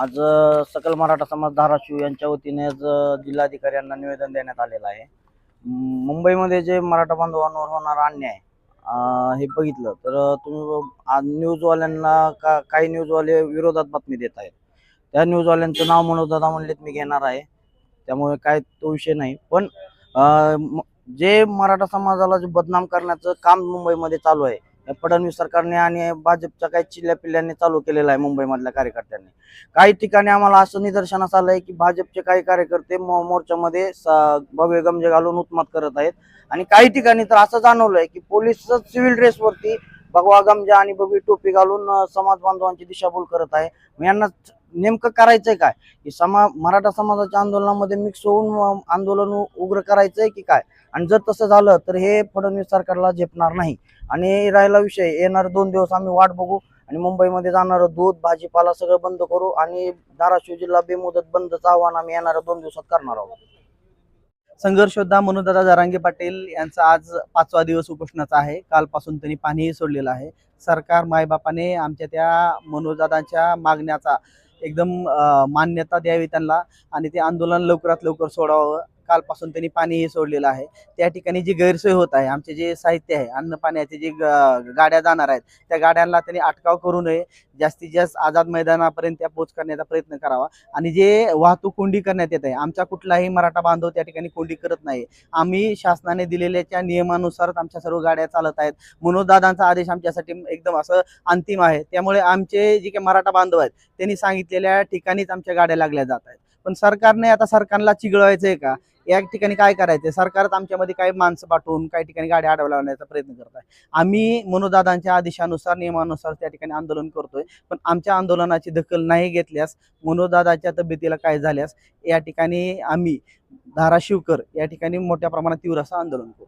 आज सकल मराठा समाज धाराशिव यांच्या वतीने आज जिल्हाधिकाऱ्यांना निवेदन देण्यात आलेलं आहे. मुंबईमध्ये जे मराठा बांधवांवर होणारा अन्याय हे बघितलं तर तुम्ही आज न्यूजवाल्यांना का काही न्यूजवाले विरोधात बातमी देत आहेत. त्या न्यूजवाल्यांचं नाव म्हणून दादा म्हणलेत मी घेणार आहे. त्यामुळे काय तो विषय नाही. पण म- जे मराठा समाजाला जे बदनाम करण्याचं काम मुंबईमध्ये चालू आहे फडणवीस सरकारने आणि भाजपच्या काही चिल्ल्या पिल्ल्यांनी चालू केलेलं आहे मुंबईमधल्या कार्यकर्त्यांनी. काही ठिकाणी आम्हाला असं निदर्शनास आलंय की भाजपचे काही कार्यकर्ते मो- मोर्चामध्ये भव्य गमजे घालून उत्मात करत आहेत. आणि काही ठिकाणी तर असं जाणवलंय की पोलीस सिव्हिल ड्रेसवरती भगवा गमजा आणि भगवी टोपी घालून समाज बांधवांची दिशाभूल करत आहे. यांना नेमकं करायचंय काय? की समा मराठा समाजाच्या आंदोलनामध्ये मिक्स होऊन आंदोलन उग्र करायचंय की काय? आणि जर तसं झालं तर हे फडणवीस सरकारला झेपणार नाही. आणि राहिला विषय येणारे दोन दिवस आम्ही वाट बघू आणि मुंबईमध्ये जाणारं दूध भाजीपाला सगळं बंद करू आणि धाराशिव जिल्हा बेमुदत बंदचं आव्हान आम्ही येणाऱ्या दोन दिवसात करणार आहोत. संघर्षोद्धा मनोदादा जरांगे पाटील यांचा आज पाचवा दिवस उपोषणाचा आहे. कालपासून त्यांनी पाणीही सोडलेलं आहे. सरकार मायबापाने आमच्या त्या मनोजदादांच्या मागण्याचा एकदम मान्यता द्यावी त्यांना आणि ते आंदोलन लवकरात लवकर सोडावं. कालपासून त्यांनी पाणीही सोडलेलं आहे. त्या ठिकाणी जी गैरसोय होत आहे आमचे जे साहित्य आहे अन्न पाण्याचे जे ग- गाड्या जाणार आहेत त्या गाड्यांना त्यांनी अटकाव करू नये. जास्तीत जास्त आझाद मैदानापर्यंत त्या पोच करण्याचा प्रयत्न करावा. आणि जे वाहतूक कोंडी करण्यात येत आहे आमचा कुठलाही मराठा बांधव त्या ठिकाणी कोंडी करत नाही. आम्ही शासनाने दिलेल्याच्या नियमानुसार आमच्या सर्व गाड्या चालत आहेत. मनोजदादांचा आदेश आमच्यासाठी एकदम असं अंतिम आहे. त्यामुळे आमचे जे काही मराठा बांधव आहेत त्यांनी सांगितलेल्या ठिकाणीच आमच्या गाड्या लागल्या जात आहेत. पण सरकारने आता सरकारला चिघळवायचंय का? या ठिकाणी काय करायचंय? सरकारच आमच्यामध्ये काही माणसं पाठवून काही ठिकाणी गाड्या अडवण्याचा प्रयत्न करत आहे आम्ही मनोदादांच्या आदेशानुसार नियमानुसार त्या ठिकाणी आंदोलन करतोय. पण आमच्या आंदोलनाची दखल नाही घेतल्यास मनोदादाच्या तब्येतीला काय झाल्यास या ठिकाणी आम्ही धाराशिवकर या ठिकाणी मोठ्या प्रमाणात तीव्र असं आंदोलन करू.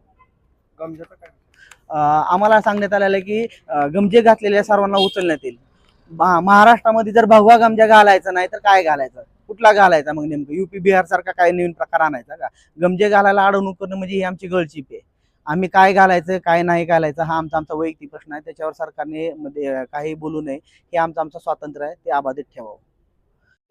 आम्हाला सांगण्यात आलेलं आहे की गमजे घातलेल्या सर्वांना उचलण्यात येईल. महा- महाराष्ट्रामध्ये जर भगवा गमजा घालायचा नाही तर काय घालायचं? कुठला घालायचा मग नेमकं? युपी बिहार सारखा काय नवीन प्रकार आणायचा का? गमजे घालायला अडवणूक करणं म्हणजे ही आमची गळचीप आहे आम्ही काय घालायचं काय नाही घालायचं हा आमचा आमचा वैयक्तिक प्रश्न आहे. त्याच्यावर सरकारने मध्ये काही बोलू नये. हे आमचं आमचं स्वातंत्र्य आहे. ते अबाधित ठेवावं.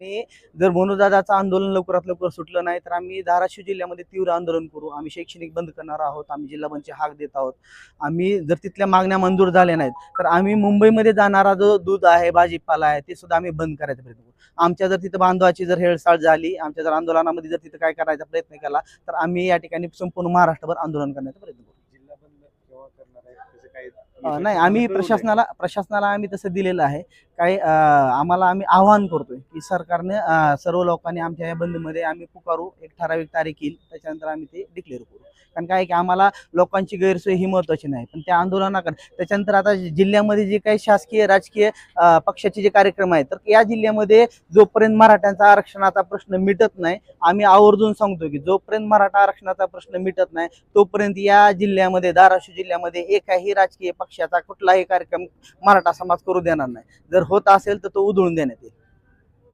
आणि जर मनोदादाचं आंदोलन लवकरात लवकर सुटलं नाही तर आम्ही धाराशिव जिल्ह्यामध्ये तीव्र आंदोलन करू. आम्ही शैक्षणिक बंद करणार आहोत. आम्ही जिल्हा बंदची हाक देत आहोत. आम्ही जर तिथल्या मागण्या मंजूर झाल्या नाहीत तर आम्ही मुंबईमध्ये जाणारा जो दूध आहे भाजीपाला आहे ते सुद्धा आम्ही बंद करायचा प्रयत्न करू. आमच्या जर तिथं बांधवाची जर हेळसाळ झाली आमच्या जर आंदोलनामध्ये जर तिथं काय करायचा प्रयत्न केला तर आम्ही या ठिकाणी संपूर्ण महाराष्ट्रभर आंदोलन करण्याचा प्रयत्न करू. नाही आम्ही प्रशासनाला प्रशासनाला आम्ही तसं दिलेलं आहे. काही आम्हाला आम्ही आवाहन करतोय की सरकारने सर्व लोकांनी आमच्या या बंदमध्ये आम्ही पुकारू एक ठराविक तारीख येईल त्याच्यानंतर आम्ही ते डिक्लेअर करू. कारण काय आहे की आम्हाला लोकांची गैरसोय ही महत्वाची नाही. पण त्या आंदोलनाकडे त्याच्यानंतर आता जिल्ह्यामध्ये जे काही शासकीय राजकीय पक्षाचे जे कार्यक्रम आहेत तर या जिल्ह्यामध्ये जोपर्यंत मराठ्यांचा आरक्षणाचा प्रश्न मिटत नाही आम्ही आवर्जून सांगतो की जोपर्यंत मराठा आरक्षणाचा प्रश्न मिटत नाही तोपर्यंत या जिल्ह्यामध्ये धाराशिव जिल्ह्यामध्ये एकाही राजकीय पक्षाचा कुठलाही कार्यक्रम मराठा समाज करू देणार नाही. जर होत असेल तर तो उधळून देण्यात येईल.